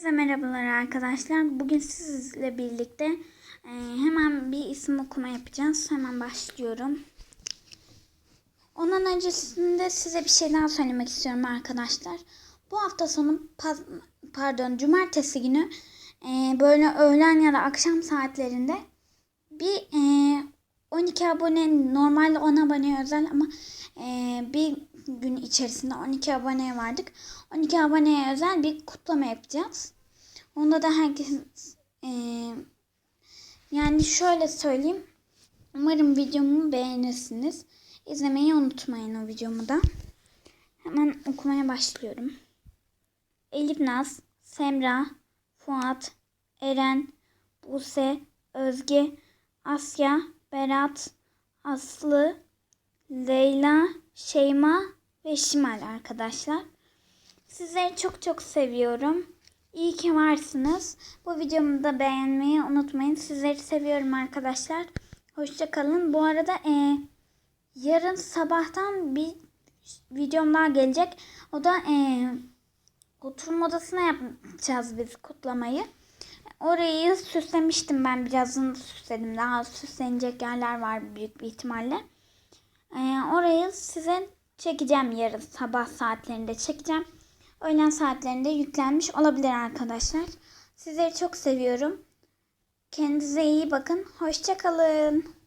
Herkese merhabalar arkadaşlar. Bugün sizle birlikte e, hemen bir isim okuma yapacağız. Hemen başlıyorum. Onun öncesinde size bir şey daha söylemek istiyorum arkadaşlar. Bu hafta sonu pardon cumartesi günü e, böyle öğlen ya da akşam saatlerinde bir e, 12 abone normalde 10 abone özel ama e, bir gün içerisinde 12 aboneye vardık. 12 aboneye özel bir kutlama yapacağız. Onda da herkes e, yani şöyle söyleyeyim. Umarım videomu beğenirsiniz. İzlemeyi unutmayın o videomu da. Hemen okumaya başlıyorum. Elif Naz, Semra, Fuat, Eren, Buse, Özge, Asya, Berat, Aslı, Leyla, Şeyma ve Şimal arkadaşlar. Sizleri çok çok seviyorum. İyi ki varsınız. Bu videomu da beğenmeyi unutmayın. Sizleri seviyorum arkadaşlar. Hoşça kalın. Bu arada e, yarın sabahtan bir videom daha gelecek. O da e, oturma odasına yapacağız biz kutlamayı. Orayı süslemiştim ben birazını süsledim. Daha süslenecek yerler var büyük bir ihtimalle. Ee, orayı size çekeceğim yarın sabah saatlerinde çekeceğim. Öğlen saatlerinde yüklenmiş olabilir arkadaşlar. Sizleri çok seviyorum. Kendinize iyi bakın. Hoşçakalın.